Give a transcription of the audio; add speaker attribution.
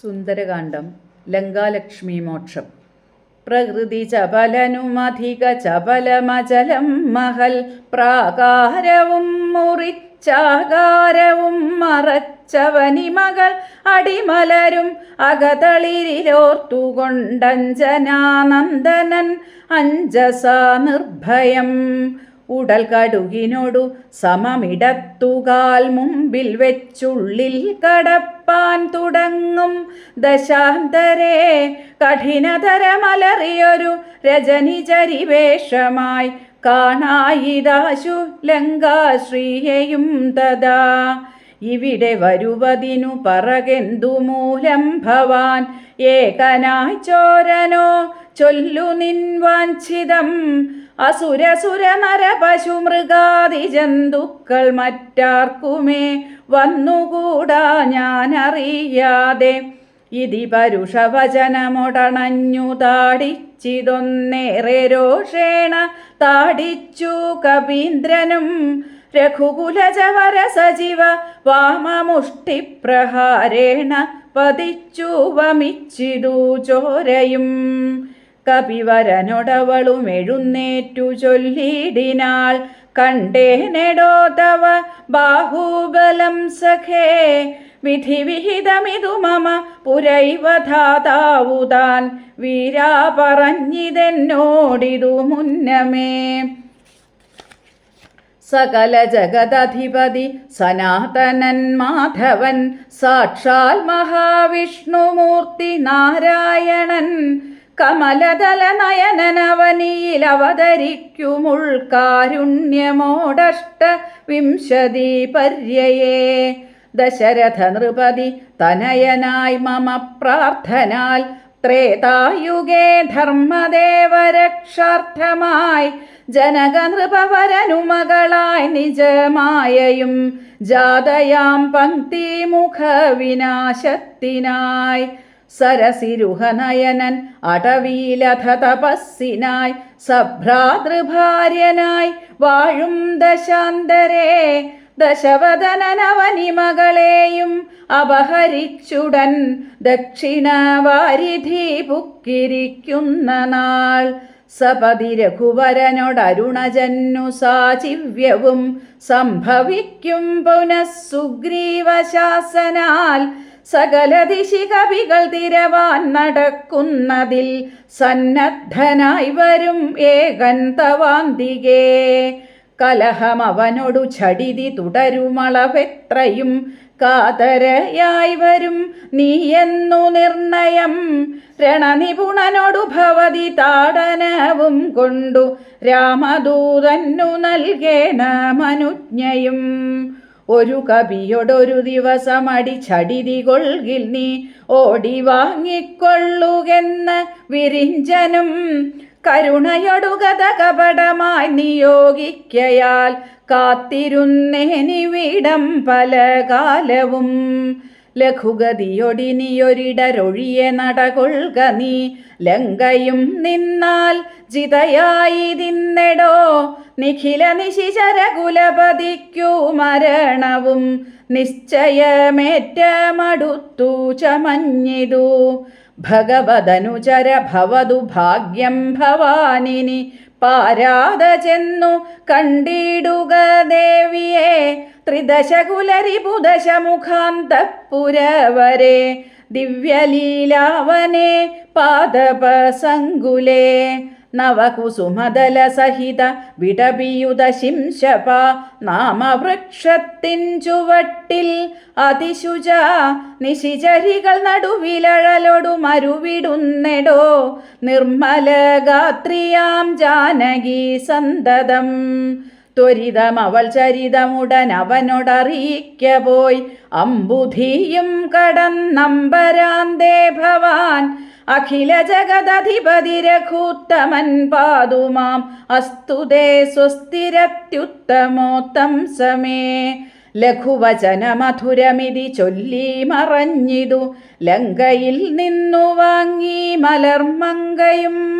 Speaker 1: സുന്ദരകാന്ഡം ലങ്കാലക്ഷ്മി മോക്ഷം. പ്രകൃതി ചപലനുമധിക ചപലമചലം മഹൽ പ്രാകാരവും മുറിച്ചാകാരവും മറച്ചവനിമകൾ അടിമലരും അകതളിരിലോർത്തുകൊണ്ടഞ്ജനാനന്ദനൻ അഞ്ജസ നിർഭയം. ഉടൽ കടുകിനോടു സമമിടത്തുകാൽ മുമ്പിൽ വെച്ചുള്ളിൽ കടപ്പാൻ തുടങ്ങും. ദശാന്തരേ കഠിനതരമലറിയൊരു രജനിചരിവേഷമായി കാണായിതാശു ലങ്കാശ്രീയയും തഥാ. ഇവിടെ വരുവതിനു പറകെന്തു മൂലം ഭവാൻ? ഏകനായി ചോരനോ ചൊല്ലു നിൻ വാഞ്ചിതം. അസുരസുര നര പശു മൃഗാദി ജന്തുക്കൾ മറ്റാർക്കുമേ? വന്നുകൂടാ ഞാൻ അറിയാതെ ഇതി പരുഷവചനമൊടണഞ്ഞു താടിച്ചിതൊന്നേറെ രോഷേണ താടിച്ചു കവീന്ദ്രനും രഘുകുലജവര സജീവ വാമമുഷ്ടിപ്രഹാരേണ പതിച്ചു ചോരയും. കപിവരനൊടവളും എഴുന്നേറ്റു ചൊല്ലിടിനാൾ കണ്ടേനെടോ തവ ബാഹുബലം സഖേ വിധിവിഹിതമിതു മമ പുരൈവധാതാവുതാൻ വീരാ പറഞ്ഞിതെന്നോടിതു മുന്നമേ. സകല ജഗദധിപതി സനാതനൻ മാധവൻ സാക്ഷാൽ മഹാവിഷ്ണുമൂർത്തി നാരായണൻ കമലതല നയനനവനിയിൽ അവതരിക്കുമുൾക്കാരുണ്യമോടഷ്ട വിംശതി പര്യയേ ദശരഥ നൃപതി തനയനായി മമ പ്രാർത്ഥനാൽ ത്രേതായുഗേ ധർമ്മദേവരക്ഷാർത്ഥമായി ജനകനൃപവരനുമകളായി നിജമായയും ജാതയാം പങ്ക്തി വിനാശത്തിനായി സരസിരുഹനയനൻ അടവീലഥ തപസ്സിനായി സഭ്രാതൃഭാര്യനായി വാഴും ദശാന്തരേ ദശവദനനവനിമകളെയും അപഹരിച്ചുടൻ ദക്ഷിണവാരിധി പുക്കിരിക്കുന്ന നാൾ. സപതി രഘുവരനോടരുണജന്നു സാചിവ്യവും സംഭവിക്കും പുനഃസുഗ്രീവശാസനാൽ. സകല ദിശി കവികൾ തിരവാൻ നടക്കുന്നതിൽ സന്നദ്ധനായി വരും ഏകൻ തവാന്തികേ കലഹം അവനോടു ചടിതി തുടരുമളവെത്രയും കാതരയായി വരും. നീയെന്നു നിർണയം രണനിപുണനോടു ഭവതി താടനവും കൊണ്ടു രാമദൂതന്നു നൽകേണമനുജ്ഞയും ഒരു കവിയോടൊരു ദിവസം അടിച്ചടിതി കൊൽകിൽ നീ ഓടി വാങ്ങിക്കൊള്ളുകെന്ന് വിരിഞ്ചനും കരുണയൊടുകത കപടമായി നിയോഗിക്കയാൽ കാത്തിരുന്നേനിവിടം പല കാലവും. ലഘുഗതിയൊടിനിയൊരിടരൊഴിയെ നടകൊള്ളുക നീ. ലങ്കയും നിന്നാൽ ജിതയായി നിന്നെടോ. നിഖില നിശിചരകുലപതിക്കു മരണവും. നിശ്ചയമേറ്റമടുത്തു ചമഞ്ഞിതു. ഭഗവതനുചര ഭവതു ഭാഗ്യം ഭവാനിനി പാരാത ചെന്നു കണ്ടിടുക ദേവിയെ ത്രിദശകുലരിപുദശമുഖാന്തപുരവരെ ദിവ്യലീലാവനെ പാദപസങ്കുലേ നവകുസുമദല സഹിത വിടപിയുത ശിംശപ നാമവൃക്ഷത്തിൻ ചുവട്ടിൽ അതിശുച നിശിചരികൾ നടുവിലഴലൊടു മരുവിടുന്നെടോ നിർമ്മല ഗാത്രിയാം ജാനകി സന്തതം. ത്വരിതം അവൾ ചരിതമുടൻ അവനോടറിയിക്ക പോയി. അമ്പുധിയും കടന്നമ്പരാന്തേ ഭവാൻ അഖില ജഗദധിപതി രഘൂത്തമൻ പാതുമാം. അസ്തുതേ സ്വസ്ഥിരത്യുത്തമോത്തം സമേ. ലഘുവചന മധുരമിതി ചൊല്ലി മറഞ്ഞിതു. ലങ്കയിൽ നിന്നു വാങ്ങി മലർമങ്കയും